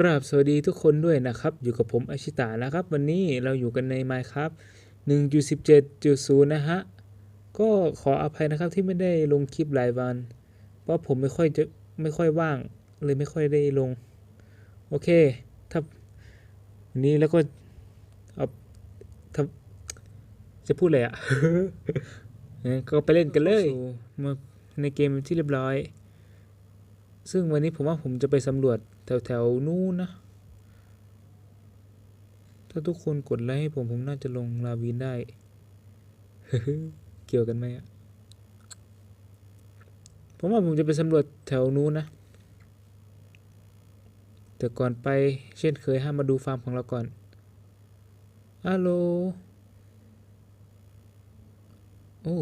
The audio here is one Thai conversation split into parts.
กราบสวัสดีทุกคนด้วยนะครับ อยู่กับผมอาชิตะนะครับ วันนี้เราอยู่กันใน Minecraft 1.17.0 นะฮะ ก็ขออภัยนะครับที่ไม่ได้ลงคลิปหลายวัน เพราะผมไม่ค่อยจะไม่ค่อยว่างเลยไม่ค่อยได้ลง โอเคถ้าวันนี้แล้วก็เอาถ้าจะพูดอะไรอะงั้นก็ไปเล่นกันเลยมาในเกมที่เรียบร้อย ซึ่งวันนี้ผมว่าผมจะไปสำรวจ แถวแถวๆนู้นนะ ถ้าทุกคนกดไลค์ให้ผมผมน่าจะลงลาวินได้ เกี่ยวกันไหมอะผมว่าผมจะไปสำรวจแถวนู้นนะ แต่ก่อนไปเช่นเคยห้ามมาดูฟาร์มของเราก่อนฮัลโหล โอ้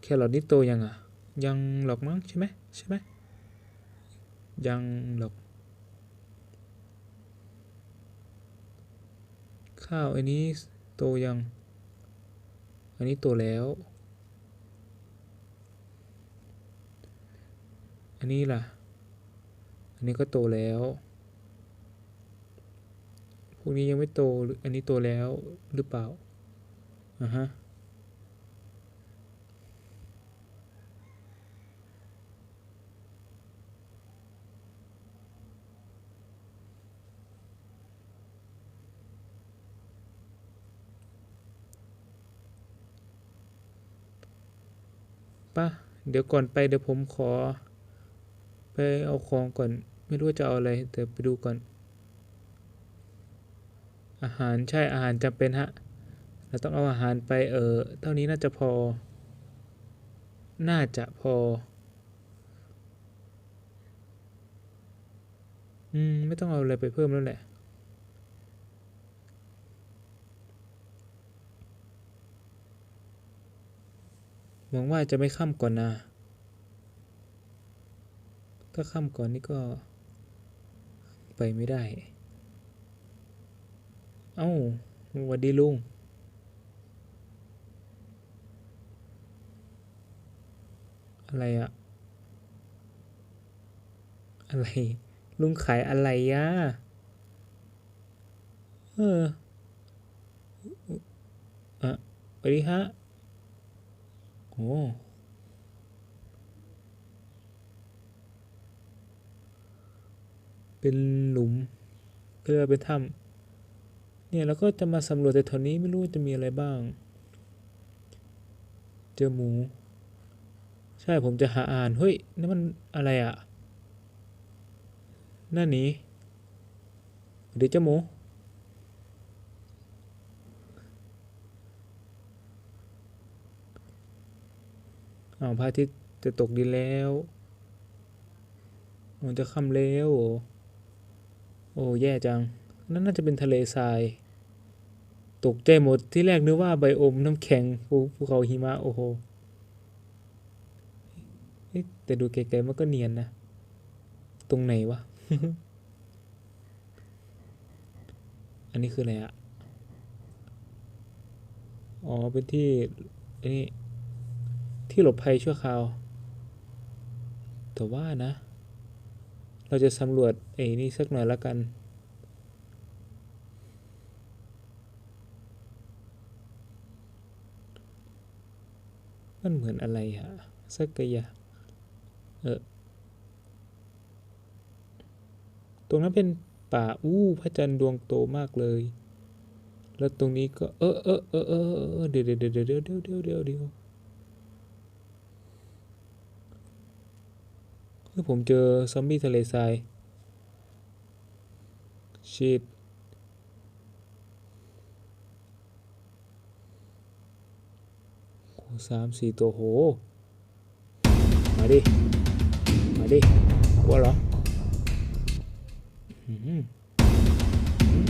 แครอทนี่โตยังอะ ยังหรอกมั้งใช่ไหมใช่ไหมยังหรอก ข้าวอันนี้โตยัง อันนี้โตแล้ว อันนี้ล่ะ อันนี้ก็โตแล้วพวกนี้ยังไม่โตหรืออันนี้โตแล้วหรือเปล่าอ่าฮะ ป่ะเดี๋ยวก่อนไปเดี๋ยวผมขอ ไปเอาของก่อน ไม่รู้ว่าจะเอาอะไรแต่ไปดูก่อน อาหารใช่อาหารจำเป็นฮะ เราต้องเอาอาหารไปเออเท่านี้น่าจะพอ น่าจะพอ อืม ไม่ต้องเอาอะไรไปเพิ่มแล้วแหละ หวังว่าจะไม่ค่ำก่อนนะ ถ้าค่ำก่อนนี่ก็ ไปไม่ได้ เอ้าสวัสดีลุง อะไรอะอะไร ลุงขายอะไรอะเออ อะสวัสดีฮะ เป็นหลุมเรียกว่าเป็นถ้ำเนี่ยเราก็จะมาสำรวจแต่แถวนี้ไม่รู้จะมีอะไรบ้าง เจอหมู ใช่ผมจะหาอ่านเฮ้ยนั่นมันอะไรอะ่ะนั่นนีเดี๋ยวเจ้าหมู อาพระอาทิตย์จะตกดินแล้วมันจะค่ำแล้วโอ้แย่จัง นั่นน่าจะเป็นทะเลทราย ตกใจหมดที่แรกนึกว่าไบโอมน้ำแข็งภูภูเขาหิมะโอ้โหแต่ดูไกลๆมันก็เนียนนะ ตรงไหนวะ อันนี้คืออะไรอะอ๋อเป็นที่อันนี้ ที่หลบภัยชั่วคราว แต่ว่านะ เราจะสำรวจไอ้นี่สักหน่อยละกัน มันเหมือนอะไรฮะสักกะยางเออ ตรงนั้นเป็นป่า อู้พระจันทร์ดวงโตมากเลย แล้วตรงนี้ก็ เออเออเออเออเออเดี๋ยวเดี๋ยวเดี๋ยวเดี๋ยวเดี๋ยวเดี๋ยว เดี๋ยวเดี๋ยวเฮ้ยผมเจอซอมบี้ทะเลทรายชิดสามสี่ตัวโห มาดิ มาดิกลัวเหรออืมอืม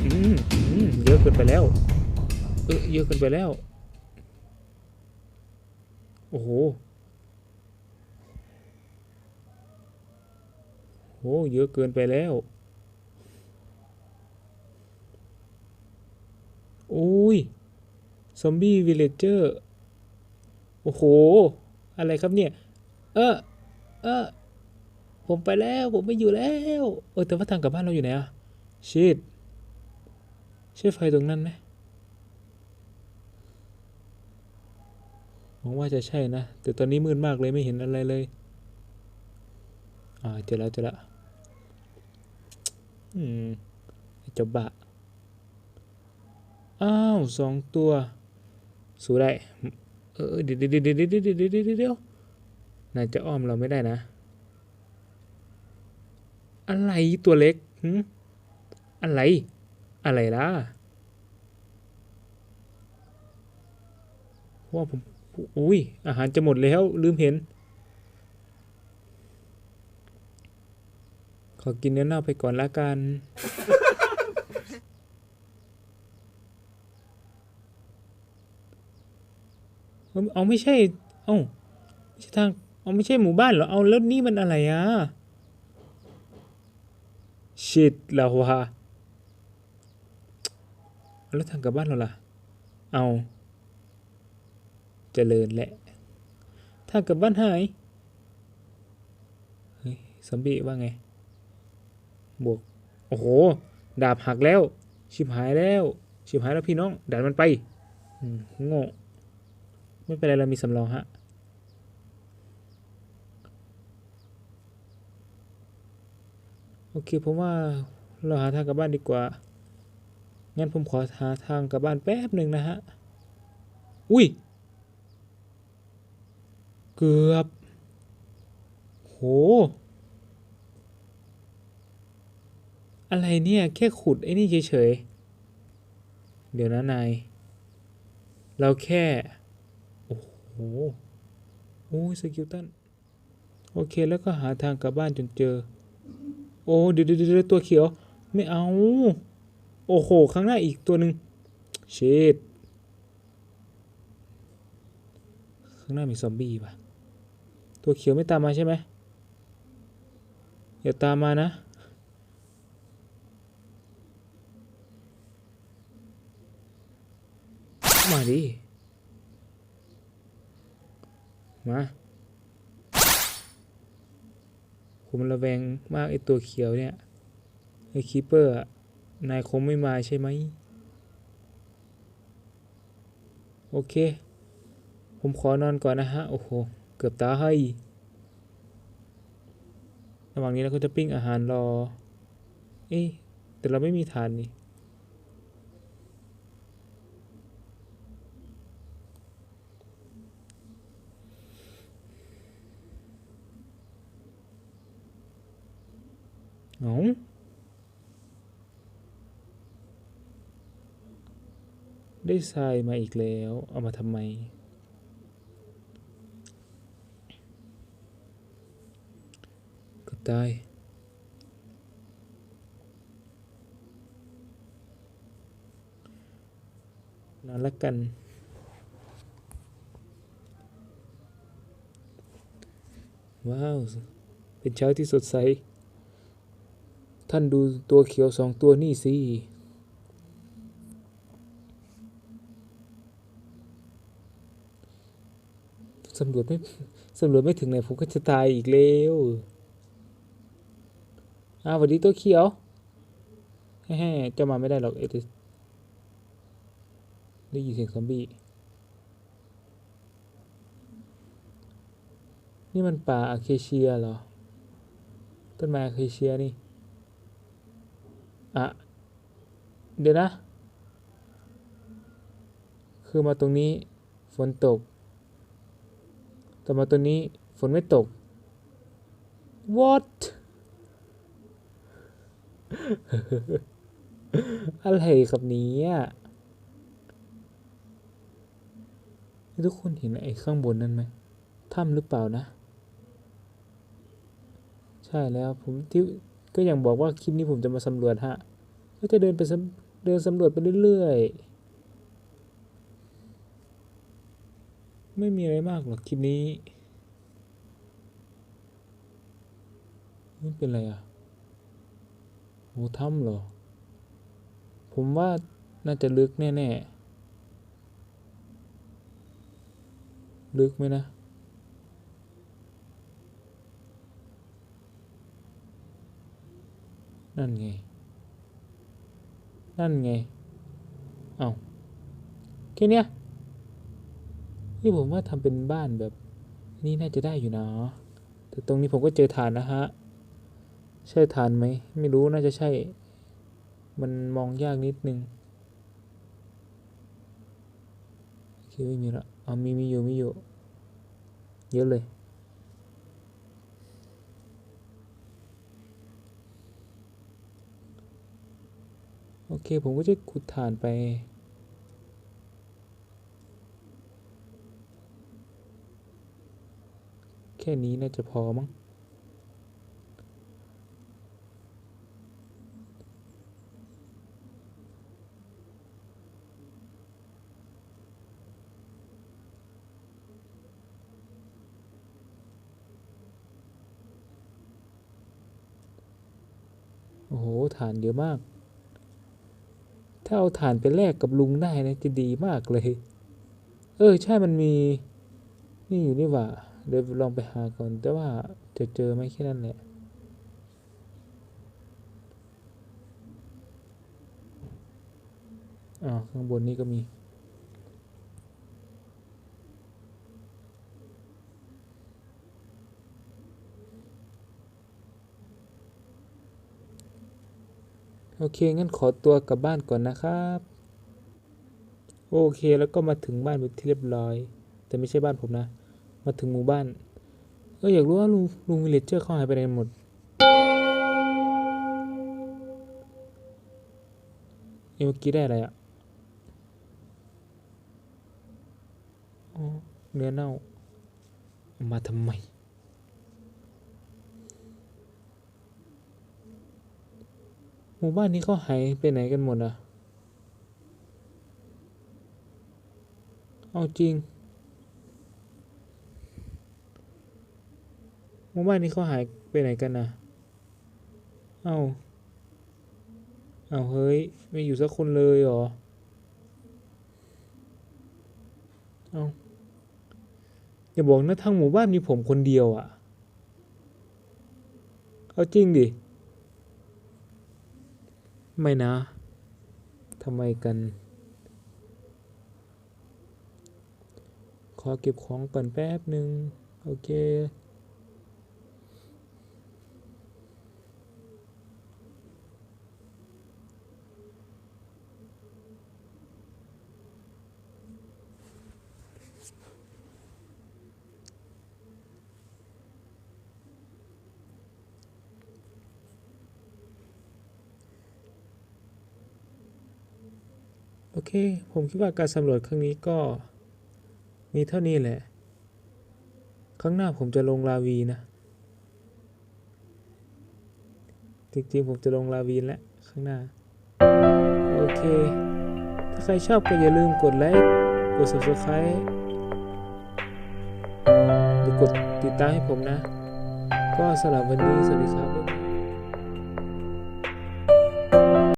อืมอืมเยอะเกินไปแล้ว เออเยอะเกินไปแล้ว โอ้โห โอ้เยอะเกินไปแล้ว โอ้ย ซอมบี้วิลเลจเจอร์ โอ้โห อะไรครับเนี่ย เออเออผมไปแล้ว ผมไม่อยู่แล้ว เออ แต่ว่าทางกลับบ้านเราอยู่ไหนอะชิดใช่ไฟตรงนั้นไหมหวังว่าจะใช่นะ แต่ตอนนี้มืดมากเลยไม่เห็นอะไรเลย อ่า เจอแล้วเจอแล้ว อืมเจ้าบะ อ้าวสองตัวสู้ได้ เออเดี๋ยวเดี๋ยวเดี๋ยวเดี๋ยวเดี๋ยวน่าจะอ้อมเราไม่ได้นะ อะไรตัวเล็กหืมอะไร อะไรล่ะว่าผม อุ้ยอาหารจะหมดแล้ว ลืมเห็น ขอกินเนื้อเน่าไปก่อนละกัน เอาไม่ใช่ เอาไม่ใช่ทาง เอาไม่ใช่หมู่บ้านเหรอ เอาแล้วนี่มันอะไรอะ ชิดล้วะแล้วทางกลับบ้านเราล่ะ เอาเจริญแหละ ทางกลับบ้านหาย เฮ้ยซอมบีว่าไง บวก โอ้โห ดาบหักแล้ว ชิบหายแล้ว ชิบหายแล้วพี่น้อง ดันมันไปโง่ไม่เป็นไรเรามีสำรองฮะโอเคผมว่าเราหาทางกลับบ้านดีกว่า งั้นผมขอหาทางกลับบ้านแป๊บหนึ่งนะฮะ อุ้ย เกือบ โห อะไรเนี่ย แค่ขุดไอ้นี่เฉยๆ เดี๋ยวนะนาย เราแค่ โอ้โห โอ้ยสกิลตัน โอเคแล้วก็หาทางกลับบ้านจนเจอ โอ้เดี๋ยวเดี๋ยวเดี๋ยวตัวเขียว ไม่เอา โอ้โห ข้างหน้าอีกตัวหนึ่งเชดข้างหน้ามีซอมบี้ป่ะ ตัวเขียวไม่ตามมาใช่ไหมอย่าตามมานะ มาดิ มาผมระแวงมากไอตัวเขียวเนี่ย ไอคีเปอร์นายคงไม่มาใช่ไหม โอเค ผมขอนอนก่อนนะฮะ โอ้โห เกือบตาให้ระหว่างนี้เราก็จะปิ้งอาหารรอ เอ๊ะ แต่เราไม่มีฐานนี่ เอาได้ทรายมาอีกแล้ว เอามาทำไม ก็ตาย นอนละกัน ว้าว เป็นเช้าที่สดใส ท่านดูตัวเขียวสองตัวนี่สิสำรวจไม่สำรวจไม่ถึงไหนผมก็จะตายอีกแล้วอ้าวสวัสดีตัวเขียวแฮ่เจะมาไม่ได้หรอกเอติได้ยินเสียงซอมบี้ นี่มันป่าอาเคเชียเหรอ ต้นไม้อาเคเชียนี่ อะ เดี๋ยวนะ คือมาตรงนี้ฝนตก แต่มาตรงนี้ฝนไม่ตก what อะไรครับนี้ทุกคนเห็นไอ้ข้างบนนั้นไหมถ้ำหรือเปล่านะ ใช่แล้วผมที่ ก็อย่างบอกว่าคลิปนี้ผมจะมาสำรวจฮะ ก็จะเดินไปเดินสำรวจไปเรื่อยๆ ไม่มีอะไรมากหรอกคลิปนี้ไม่เป็นอะไรอะโอ้ถ้ำเหรอ ผมว่าน่าจะลึกแน่ ๆ ลึกไหมนะ นั่นไง นั่นไง เอาแค่เนี้ยนี่ผมว่าทำเป็นบ้านแบบนี่น่าจะได้อยู่นะแต่ตรงนี้ผมก็เจอฐานนะฮะ ใช่ฐานไหม ไม่รู้น่าจะใช่ มันมองยากนิดนึงโอเคไม่มีละเอามีมีอยู่มีอยู่ เยอะเลย โอเค ผมก็จะขุดฐานไป แค่นี้น่าจะพอมั้งโอ้โห ฐานเยอะมาก ถ้าเอาฐานไปแลกกับลุงได้นะจะดีมากเลย เออ ใช่มันมี นี่อยู่นี่ว่า เดี๋ยวลองไปหาก่อน แต่ว่าจะเจอไหมแค่นั้นแหละอ่าข้างบนนี้ก็มี โอเค งั้นขอตัวกลับบ้านก่อนนะครับ โอเคแล้วก็มาถึงบ้านเป็นที่เรียบร้อย แต่ไม่ใช่บ้านผมนะ มาถึงหมู่บ้านเอออยากรู้ว่าลุงลุงวิลเลจเจอร์เขาหายไปไหนหมดเอ้เมื่อกี้ได้อะไรอะเนื้อเน่าเอามาทำไม หมู่บ้านนี้เขาหายไปไหนกันหมดอะ เอาจริง หมู่บ้านนี้เขาหายไปไหนกันนะเอาเอาเฮ้ย ไม่อยู่สักคนเลยเหรอ เอาอย่าบอกนะทั้งหมู่บ้านมีผมคนเดียวอะ เอาจริงดิ ไม่นะทำไมกัน ขอเก็บของก่อนแป๊บหนึ่งโอเค เค ผมคิดว่าการสำรวจครั้งนี้ก็มีเท่านี้แหละ ครั้งหน้าผมจะลงลาวีนะ จริงๆ ผมจะลงลาวีนแล้วข้างหน้า โอเค ถ้าใครชอบก็อย่าลืมกดไลค์ กด subscribe หรือกดติดตามให้ผมนะ ก็สำหรับวันนี้สวัสดีครับ